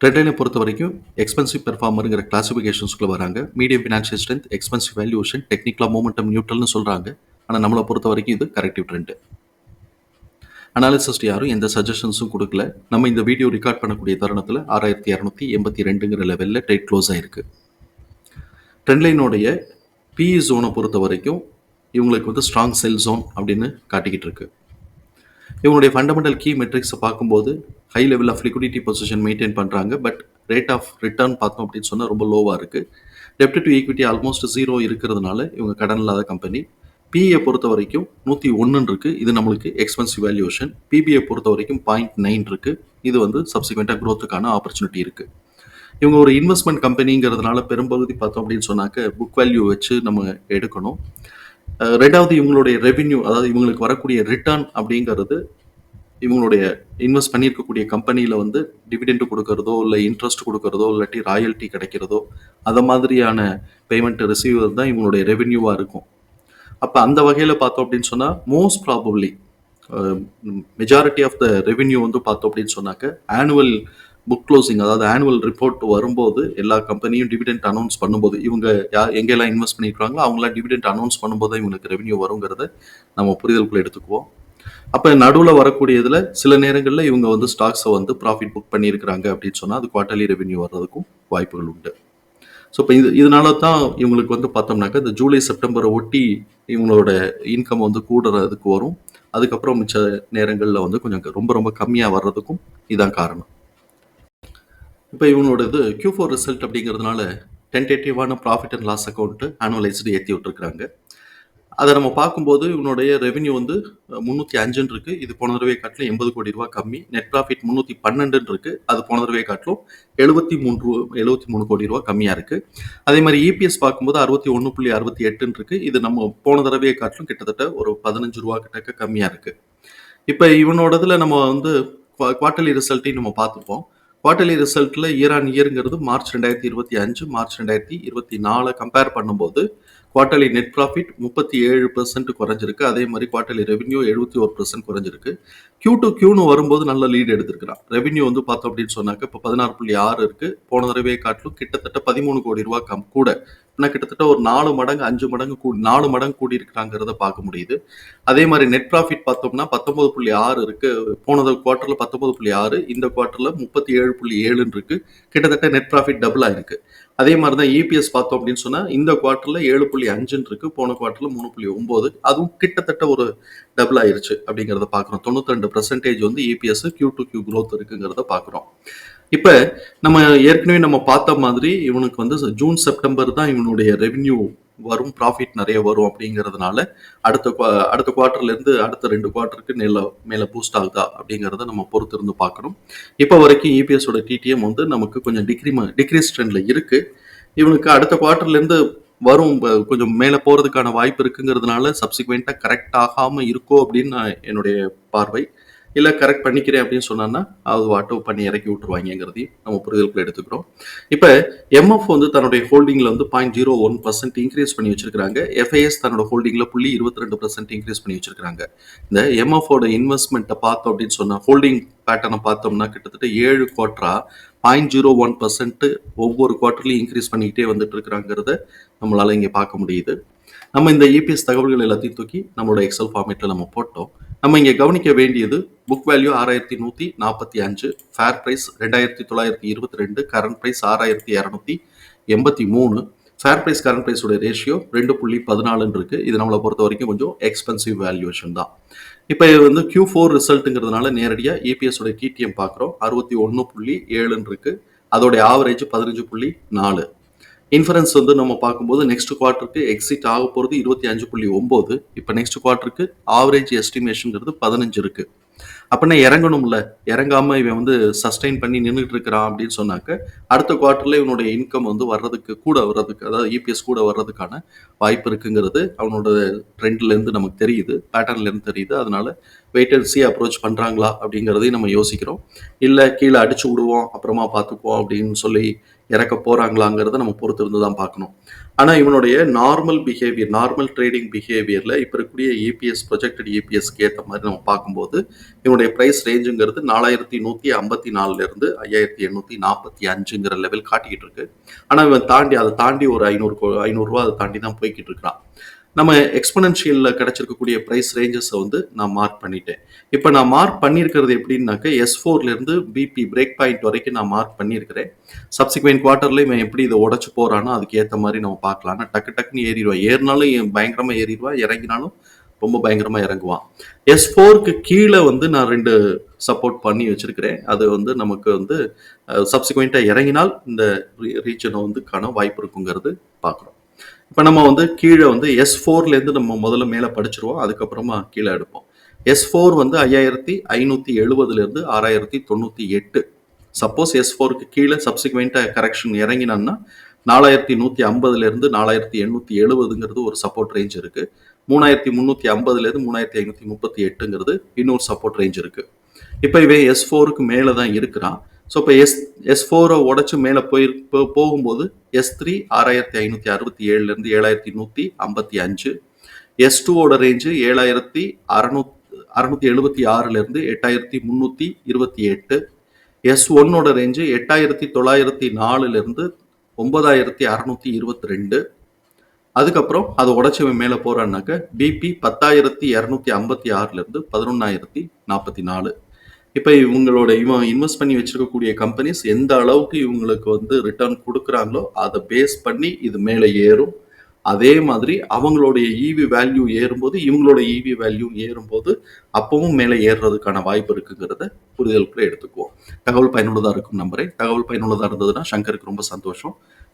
ட்ரெட்லைனை பொறுத்த வரைக்கும் எக்ஸ்பென்சிவ் பெர்ஃபார்மருங்கிற கிளாசிஃபிகேஷன்ஸ்குள்ளே வராங்க medium financial strength expensive valuation டெக்னிக்கலாக மூமெண்டம் நியூட்ரல்னு சொல்கிறாங்க ஆனால் நம்மளை பொறுத்த வரைக்கும் இது கரெக்டிவ் ட்ரெண்டு அனாலிசிஸ்ட் யாரும் எந்த சஜஷன்ஸும் கொடுக்கல. நம்ம இந்த வீடியோ ரெக்கார்ட் பண்ணக்கூடிய தருணத்தில் ஆறாயிரத்தி இரநூத்தி எண்பத்தி ரெண்டுங்கிற லெவலில் ட்ரேட் க்ளோஸ் ஆகிருக்கு ட்ரெண்ட்லைனுடைய பிஇ ஜோனை பொறுத்த வரைக்கும் இவங்களுக்கு வந்து ஸ்ட்ராங் செல் ஜோன் அப்படின்னு காட்டிக்கிட்டு இருக்கு. இவங்களுடைய ஃபண்டமெண்டல் கீ மெட்ரிக்ஸை பார்க்கும்போது high level of liquidity position maintain பண்ணுறாங்க பட் ரேட் ஆஃப் ரிட்டர்ன் பார்த்தோம் அப்படின்னு சொன்னால் ரொம்ப லோவாக இருக்குது டெப்ட் டு ஈக்விட்டி ஆல்மோஸ்ட் ஜீரோ இருக்கிறதுனால இவங்க கடன் இல்லாத கம்பெனி பிஏ பொறுத்த வரைக்கும் நூற்றி ஒன்றுன்னு இருக்குது இது நம்மளுக்கு எக்ஸ்பென்சிவ் வேல்யூஷன் பிபிஏ பொறுத்த வரைக்கும் பாயிண்ட் நைன் இருக்குது இது வந்து சப்சிக்வெண்ட்டாக க்ரோத்துக்கான ஆப்பர்ச்சுனிட்டி இருக்குது இவங்க ஒரு இன்வெஸ்ட்மெண்ட் கம்பெனிங்கிறதுனால பெரும்பகுதி பார்த்தோம் அப்படின்னு சொன்னாக்க புக் வேல்யூ வச்சு நம்ம எடுக்கணும். ரெண்டாவது இவங்களுடைய ரெவின்யூ அதாவது இவங்களுக்கு வரக்கூடிய ரிட்டர்ன் அப்படிங்கிறது இவங்களுடைய இன்வெஸ்ட் பண்ணியிருக்கக்கூடிய கம்பெனியில் வந்து டிவிடெண்ட் கொடுக்கறதோ இல்லை இன்ட்ரெஸ்ட் கொடுக்கறதோ இல்லாட்டி ராயல்ட்டி கிடைக்கிறதோ அதை மாதிரியான பேமெண்ட் ரிசீவ் தான் இவங்களுடைய ரெவென்யூவாக இருக்கும். அப்போ அந்த வகையில் பார்த்தோம் அப்படின்னு சொன்னால் most probably majority of the revenue வந்து பார்த்தோம் அப்படின்னு சொன்னாக்க ஆனுவல் புக் க்ளோசிங் அதாவது ஆனுவல் ரிப்போர்ட் வரும்போது எல்லா கம்பெனியும் டிவிடெண்ட் அனௌன்ஸ் பண்ணும்போது இவங்க யார் எங்கெல்லாம் இன்வெஸ்ட் பண்ணியிருக்காங்களோ அவங்களாம் டிவிடெண்ட் அனௌன்ஸ் பண்ணும்போது இவங்களுக்கு ரெவன்யூ வருங்கிறத நம்ம புரிதலுக்குள்ள எடுத்துக்குவோம். அப்போ நடுவில் வரக்கூடியதில் சில நேரங்களில் இவங்க வந்து ஸ்டாக்ஸை வந்து ப்ராஃபிட் புக் பண்ணியிருக்கிறாங்க அப்படின்னு சொன்னால் அது குவார்ட்டர்லி ரெவென்யூ வர்றதுக்கும் வாய்ப்புகள் உண்டு. ஸோ இப்போ இது இதனால தான் இவங்களுக்கு வந்து பார்த்தோம்னாக்கா இந்த ஜூலை செப்டம்பரை ஒட்டி இவங்களோட இன்கம் வந்து கூடுறதுக்கு வரும். அதுக்கப்புறம் மிச்ச நேரங்களில் வந்து கொஞ்சம் ரொம்ப ரொம்ப கம்மியாக வர்றதுக்கும் இதுதான் காரணம். இப்போ இவங்களோட இது கியூ ஃபோர் ரிசல்ட் அப்படிங்கிறதுனால டென்டேட்டிவான profit and loss account annualised ஏற்றி விட்டுருக்குறாங்க. அதை நம்ம பார்க்கும்போது இவனுடைய ரெவென்யூ வந்து முந்நூற்றி அஞ்சுன்னு இருக்குது இது போன தடவை காட்டிலும் எண்பது கோடி ரூபா கம்மி. நெட் ப்ராஃபிட் முந்நூற்றி பன்னெண்டுன்னு இருக்குது அது போன தடவை காட்டிலும் எழுபத்தி மூன்று எழுபத்தி மூணு கோடி ரூபா கம்மியாக இருக்குது அதே மாதிரி இபிஎஸ் பார்க்கும்போது அறுபத்தி ஒன்று புள்ளி அறுபத்தி எட்டுன்னு இருக்குது இது நம்ம போன தடவையை காட்டிலும் கிட்டத்தட்ட ஒரு பதினஞ்சு ரூபா கிட்டக்க கம்மியாக இருக்குது இப்போ இவனோடதுல நம்ம வந்து குவார்ட்டர்லி ரிசல்ட்டையும் நம்ம பார்த்துப்போம். குவார்டர்லி ரிசல்ட்டில் இயர் ஆன் இயருங்கிறது மார்ச் ரெண்டாயிரத்தி இருபத்தி அஞ்சு மார்ச் ரெண்டாயிரத்தி இருபத்தி நாலு கம்பேர் பண்ணும்போது குவார்ட்டர்லி நெட் ப்ராஃபிட் முப்பத்தி ஏழு பெர்சன்ட் குறைஞ்சிருக்கு. அதே மாதிரி குவார்ட்டர்லி ரெவன்யூ எழுபத்தி ஒரு பெர்சன்ட் குறைஞ்சிருக்கு. கியூ டு கியூன்னு வரும்போது நல்ல லீடு எடுத்திருக்கிறான். ரெவென்யூ வந்து பார்த்தோம் அப்படின்னு சொன்னாக்க இப்போ பதினாறு புள்ளி ஆறு இருக்கு. போன தடவையை காட்டிலும் கிட்டத்தட்ட பதிமூணு கோடி ரூபா கம் கூட. ஆனால் கிட்டத்தட்ட ஒரு நாலு மடங்கு அஞ்சு மடங்கு கூ நாலு மடங்கு கூடி இருக்கிறாங்கிறத பார்க்க முடியுது. அதே மாதிரி நெட் ப்ராஃபிட் பார்த்தோம்னா பத்தொன்பது புள்ளி ஆறு இருக்கு. போனது குவார்ட்டர்ல பத்தொன்பது புள்ளி ஆறு இந்த குவார்ட்டர்ல முப்பத்தி ஏழு புள்ளி ஏழுன்னு இருக்கு. கிட்டத்தட்ட நெட் ப்ராஃபிட் டபுள் ஆயிருக்கு. அதே மாதிரி தான் இபிஎஸ் பார்த்தோம் அப்படின்னு சொன்னா இந்த குவார்ட்டர்ல ஏழு புள்ளி அஞ்சுன்னு இருக்கு போன குவார்ட்டர்ல மூணு புள்ளி ஒன்பது அதுவும் கிட்டத்தட்ட ஒரு டபுள் ஆயிருச்சு அப்படிங்கிறத பார்க்குறோம் தொண்ணூத்தி ரெண்டு பர்சன்டேஜ் வந்து EPS Q to Q growth இருக்குங்கிறத பார்க்குறோம் இப்போ நம்ம ஏற்கனவே நம்ம பார்த்த மாதிரி இவனுக்கு வந்து ஜூன் செப்டம்பர் தான் இவனுடைய ரெவென்யூ வரும் ப்ராஃபிட் நிறைய வரும் அப்படிங்கிறதுனால அடுத்த அடுத்த குவார்ட்டர்ல இருந்து அடுத்த ரெண்டு குவார்ட்டருக்கு மேல மேல பூஸ்ட் ஆகுதா அப்படிங்கிறத நம்ம பொறுத்து இருந்து பார்க்கணும். இப்போ வரைக்கும் இபிஎஸோட டிடிஎம் வந்து நமக்கு கொஞ்சம் டிக்ரிம டிக்ரீஸ் ட்ரெண்ட்ல இருக்கு. இவனுக்கு அடுத்த குவார்ட்டர்ல இருந்து வரும் கொஞ்சம் மேலே போறதுக்கான வாய்ப்பு இருக்குங்கிறதுனால சப்சிக்வெண்ட்டாக கரெக்ட் ஆகாம இருக்கோ அப்படின்னு நான் என்னுடைய பார்வை. இல்லை கரெக்ட் பண்ணிக்கிறேன் அப்படின்னு சொன்னான்னா அது வாட்டோ பண்ணி இறக்கி விட்டுருவாங்கிறதையும் நம்ம புரிதலுக்குள்ள எடுத்துக்கிறோம். இப்போ எம்எஃப் வந்து தன்னுடைய ஹோல்டிங்கில் வந்து point zero one percent increase பண்ணி வச்சிருக்காங்க எஃப்ஐஎஸ் தன்னோட ஹோல்டிங்கில் புள்ளி இருபத்தி ரெண்டு பர்சன்ட் இன்க்ரீஸ் பண்ணி வச்சிருக்காங்க இந்த எம்எஃப் ஓட இன்வெஸ்ட்மெண்ட்டை பார்த்தோம் அப்படின்னு சொன்னால் ஹோல்டிங் பேட்டர்னை பார்த்தோம்னா கிட்டத்தட்ட ஏழு குவார்டரா பாயிண்ட் ஜீரோ ஒன் பர்சன்ட் ஒவ்வொரு குவார்ட்டர்லையும் இன்க்ரீஸ் பண்ணிக்கிட்டே வந்துட்டு இருக்கிறாங்கிறத நம்மளால இங்கே பார்க்க முடியுது. நம்ம இந்த இபிஎஸ் தகவல்கள் எல்லாத்தையும் தூக்கி நம்மளோட எக்ஸல் ஃபார்மேட்டில் நம்ம போட்டோம். நம்ம இங்கே கவனிக்க வேண்டியது புக் வேல்யூ ஆறாயிரத்தி நூற்றி நாற்பத்தி அஞ்சு ஃபேர் ப்ரைஸ் ரெண்டாயிரத்தி தொள்ளாயிரத்தி இருபத்தி ரெண்டு கரண்ட் ப்ரைஸ் ஆறாயிரத்தி இரநூத்தி எண்பத்தி மூணு. ஃபேர் ப்ரைஸ் கரண்ட் ப்ரைஸோட ரேஷியோ ரெண்டு புள்ளி பதினாலுன்னு இருக்கு. இது நம்மளை பொறுத்த வரைக்கும் கொஞ்சம் எக்ஸ்பென்சிவ் வேல்யூவேஷன் தான். இப்போ இது வந்து கியூ ஃபோர் ரிசல்ட்டுங்கிறதுனால நேரடியாக இபிஎஸோட டிடிஎம் பார்க்குறோம். அறுபத்தி ஒன்று புள்ளி ஏழுன்னு இருக்கு. அதோடைய ஆவரேஜ் பதினஞ்சு புள்ளி நாலு. இன்ஃபரன்ஸ் வந்து நம்ம பார்க்கும்போது நெக்ஸ்ட் குவார்ட்டருக்கு எக்ஸிட் ஆக போகிறது இருபத்தி அஞ்சு புள்ளி ஒம்பது. இப்போ நெக்ஸ்ட் குவார்ட்டருக்கு ஆவரேஜ் எஸ்டிமேஷனுங்கிறது பதினஞ்சு இருக்குது அப்படின்னா இறங்கணும்ல. இறங்காம இவன் வந்து சஸ்டெயின் பண்ணி நின்றுட்டு இருக்கிறான் அப்படின்னு சொன்னாக்க அடுத்த குவார்ட்டர்ல இவனுடைய இன்கம் வந்து வர்றதுக்கு கூட வர்றதுக்கு அதாவது இபிஎஸ் கூட வர்றதுக்கான வாய்ப்பு இருக்குங்கிறது அவனோட ட்ரெண்ட்ல இருந்து நமக்கு தெரியுது. பேட்டர்ன்ல இருந்து தெரியுது. அதனால வெயிட் அண்ட் சி அப்ரோச் பண்றாங்களா அப்படிங்கிறதையும் நம்ம யோசிக்கிறோம். இல்ல கீழே அடிச்சு விடுவோம் அப்புறமா பார்த்துக்குவோம் அப்படின்னு சொல்லி இறக்க போறாங்களாங்கிறத நம்ம பொறுத்து இருந்து தான் பார்க்கணும். ஆனா இவனுடைய நார்மல் பிஹேவியர் நார்மல் ட்ரேடிங் பிஹேவியர்ல இப்ப இருக்கக்கூடிய இபிஎஸ் ப்ரொஜெக்டட் இபிஎஸ்க்கு ஏற்ற மாதிரி நம்ம பார்க்கும்போது இவன் இவனுடைய ப்ரைஸ் ரேஞ்சுங்கிறது நாலாயிரத்தி நூத்தி ஐம்பத்தி நாலுல இருந்து ஐயாயிரத்தி எண்ணூத்தி நாற்பத்தி அஞ்சுங்கிற லெவல் காட்டிக்கிட்டு இருக்கு. ஆனா இவன் தாண்டி அதை தாண்டி ஒரு ஐநூறு ஐநூறுரூவா அதை தாண்டி தான் போய்கிட்டு இருக்கிறான். நம்ம எக்ஸ்பனன்ஷியலில் கிடைச்சிருக்கக்கூடிய ப்ரைஸ் ரேஞ்சஸை வந்து நான் மார்க் பண்ணிட்டேன். இப்போ நான் மார்க் பண்ணியிருக்கிறது எப்படின்னாக்க எஸ் ஃபோர்லேருந்து பிபி பிரேக் பாயிண்ட் வரைக்கும் நான் மார்க் பண்ணியிருக்கிறேன். சப்சிக்வெண்ட் குவார்ட்டரில் இவன் எப்படி இதை உடச்சு போகிறானோ அதுக்கு ஏற்ற மாதிரி நம்ம பார்க்கலாம் ஆனால் டக்கு டக்குன்னு ஏறிடுவான். ஏறினாலும் பயங்கரமாக ஏறிடுவான் இறங்கினாலும் ரொம்ப பயங்கரமாக இறங்குவான். எஸ் ஃபோருக்கு கீழே வந்து நான் ரெண்டு சப்போர்ட் பண்ணி வச்சிருக்கிறேன். அது வந்து நமக்கு வந்து சப்சிக்வெண்ட்டாக இறங்கினால் இந்த ரீஜனை வந்து காண வாய்ப்பு இருக்குங்கிறது பார்க்குறோம் இப்போ நம்ம வந்து கீழே வந்து எஸ் ஃபோர்லேருந்து நம்ம முதல்ல மேலே படிச்சிருவோம். அதுக்கப்புறமா கீழே எடுப்போம். எஸ் ஃபோர் வந்து ஐயாயிரத்தி ஐநூற்றி எழுபதுலேருந்து ஆறாயிரத்தி தொண்ணூற்றி எட்டு. சப்போஸ் எஸ் ஃபோருக்கு கீழே சப்சிக்வெண்ட்டாக கரெக்ஷன் இறங்கினான்னா நாலாயிரத்தி நூற்றி ஐம்பதுலேருந்து நாலாயிரத்தி எண்ணூற்றி எழுபதுங்கிறது ஒரு சப்போர்ட் ரேஞ்ச் இருக்குது மூணாயிரத்தி முந்நூற்றி ஐம்பதுலேருந்து மூணாயிரத்தி ஐநூற்றி முப்பத்தி எட்டுங்கிறது இன்னொரு சப்போர்ட் ரேஞ்ச் இருக்குது இப்போ இவன் எஸ் ஃபோருக்கு மேலே தான் இருக்கிறான். ஸோ இப்போ எஸ் எஸ் ஃபோரை உடச்சி மேலே போய் போகும்போது எஸ் த்ரீ ஆறாயிரத்தி ஐநூற்றி அறுபத்தி ஏழுலேருந்து ஏழாயிரத்தி நூற்றி ஐம்பத்தி அஞ்சு. எஸ் டூவோட ரேஞ்சு ஏழாயிரத்தி அறநூத் அறநூற்றி எழுபத்தி ஆறுலேருந்து எட்டாயிரத்தி முந்நூற்றி இருபத்தி எட்டு. எஸ் ஒன்னோட ரேஞ்சு எட்டாயிரத்தி தொள்ளாயிரத்தி நாலுலேருந்து ஒன்பதாயிரத்தி அறநூற்றி இருபத்தி ரெண்டு. அதுக்கப்புறம் அதை உடச்சவன் மேலே போகிறான்னாக்க பிபி பத்தாயிரத்தி இரநூத்தி ஐம்பத்தி ஆறுலேருந்து பதினொன்றாயிரத்தி நாற்பத்தி நாலு. இப்போ இவங்களோட இவன் இன்வெஸ்ட் பண்ணி வச்சிருக்கக்கூடிய கம்பெனிஸ் எந்த அளவுக்கு இவங்களுக்கு வந்து ரிட்டர்ன் கொடுக்குறாங்களோ அதை பேஸ் பண்ணி இது மேலே ஏறும். அதே மாதிரி அவங்களுடைய இவி வேல்யூ ஏறும்போது இவங்களோட இவி வேல்யூ ஏறும்போது அப்பவும் மேலே ஏறுறதுக்கான வாய்ப்பு இருக்குங்கிறத புரிதலுக்குள்ள எடுத்துக்குவோம். தகவல் பயனுள்ளதாக இருக்கும் நம்பரை தகவல் பயனுள்ளதாக இருந்ததுன்னா சங்கருக்கு ரொம்ப சந்தோஷம்.